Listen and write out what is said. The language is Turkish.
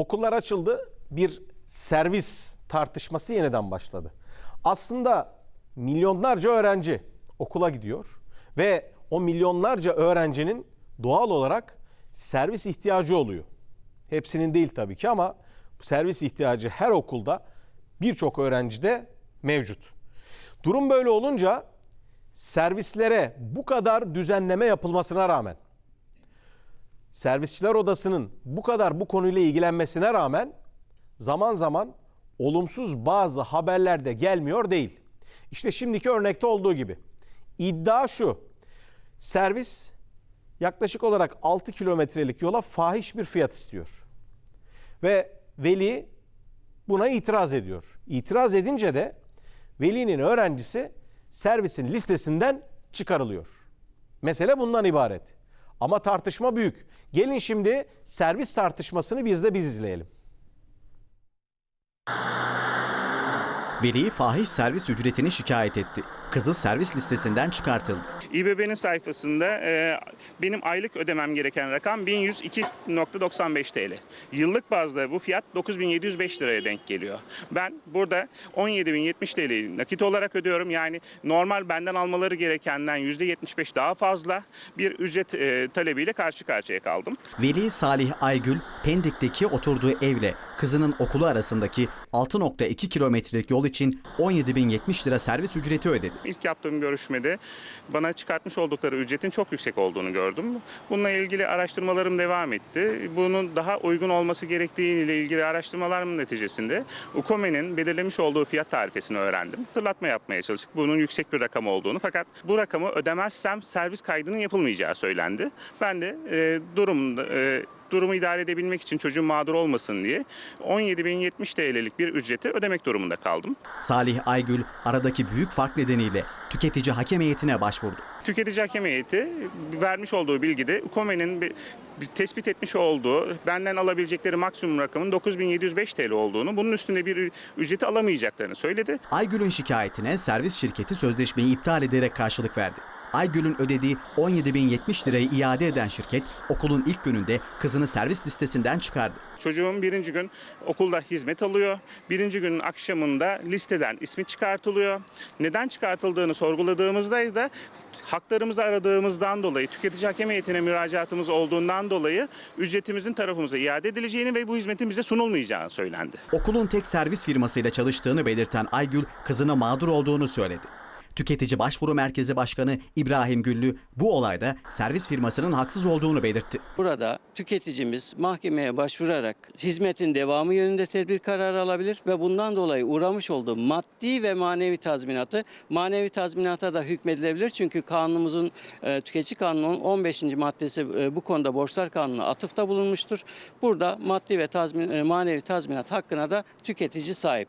Okullar açıldı. Bir servis tartışması yeniden başladı. Aslında milyonlarca öğrenci okula gidiyor ve o milyonlarca öğrencinin doğal olarak servis ihtiyacı oluyor. Hepsinin değil tabii ki ama servis ihtiyacı her okulda birçok öğrencide mevcut. Durum böyle olunca servislere bu kadar düzenleme yapılmasına rağmen Servisçiler Odası'nın bu kadar bu konuyla ilgilenmesine rağmen zaman zaman olumsuz bazı haberler de gelmiyor değil. İşte şimdiki örnekte olduğu gibi. İddia şu. Servis yaklaşık olarak 6 kilometrelik yola fahiş bir fiyat istiyor. Ve veli buna itiraz ediyor. İtiraz edince de velinin öğrencisi servisin listesinden çıkarılıyor. Mesele bundan ibaret. Ama tartışma büyük. Gelin şimdi servis tartışmasını biz de biz izleyelim. Veli fahiş servis ücretini şikayet etti. Kızı servis listesinden çıkartıldı. İBB'nin sayfasında e, benim aylık ödemem gereken rakam 1102.95 TL. Yıllık bazda bu fiyat 9705 liraya denk geliyor. Ben burada 17.070 TL'yi nakit olarak ödüyorum. Yani normal benden almaları gerekenden %75 daha fazla bir ücret e, talebiyle karşı karşıya kaldım. Veli Salih Aygül, Pendik'teki oturduğu evle kızının okulu arasındaki 6.2 kilometrelik yol için 17.070 lira servis ücreti ödedi. İlk yaptığım görüşmede bana çıkartmış oldukları ücretin çok yüksek olduğunu gördüm. Bununla ilgili araştırmalarım devam etti. Bunun daha uygun olması gerektiği ile ilgili araştırmalarımın neticesinde UKOME'nin belirlemiş olduğu fiyat tarifesini öğrendim. Hatırlatma yapmaya çalıştık bunun yüksek bir rakam olduğunu. Fakat bu rakamı ödemezsem servis kaydının yapılmayacağı söylendi. Ben de e, durumda e, durumu idare edebilmek için çocuğum mağdur olmasın diye 17.070 TL'lik bir ücreti ödemek durumunda kaldım. Salih Aygül aradaki büyük fark nedeniyle tüketici hakem heyetine başvurdu. Tüketici hakem heyeti vermiş olduğu bilgide bir tespit etmiş olduğu benden alabilecekleri maksimum rakamın 9705 TL olduğunu, bunun üstünde bir ücreti alamayacaklarını söyledi. Aygül'ün şikayetine servis şirketi sözleşmeyi iptal ederek karşılık verdi. Aygül'ün ödediği 17.070 lirayı iade eden şirket okulun ilk gününde kızını servis listesinden çıkardı. Çocuğum birinci gün okulda hizmet alıyor. Birinci günün akşamında listeden ismi çıkartılıyor. Neden çıkartıldığını sorguladığımızda da haklarımızı aradığımızdan dolayı, tüketici hakem heyetine müracaatımız olduğundan dolayı ücretimizin tarafımıza iade edileceğini ve bu hizmetin bize sunulmayacağını söylendi. Okulun tek servis firmasıyla çalıştığını belirten Aygül kızına mağdur olduğunu söyledi. Tüketici Başvuru Merkezi Başkanı İbrahim Güllü bu olayda servis firmasının haksız olduğunu belirtti. Burada tüketicimiz mahkemeye başvurarak hizmetin devamı yönünde tedbir kararı alabilir ve bundan dolayı uğramış olduğu maddi ve manevi tazminatı manevi tazminata da hükmedilebilir. Çünkü kanunumuzun e, tüketici kanununun 15. maddesi e, bu konuda borçlar kanununa atıfta bulunmuştur. Burada maddi ve tazmin, e, manevi tazminat hakkına da tüketici sahip.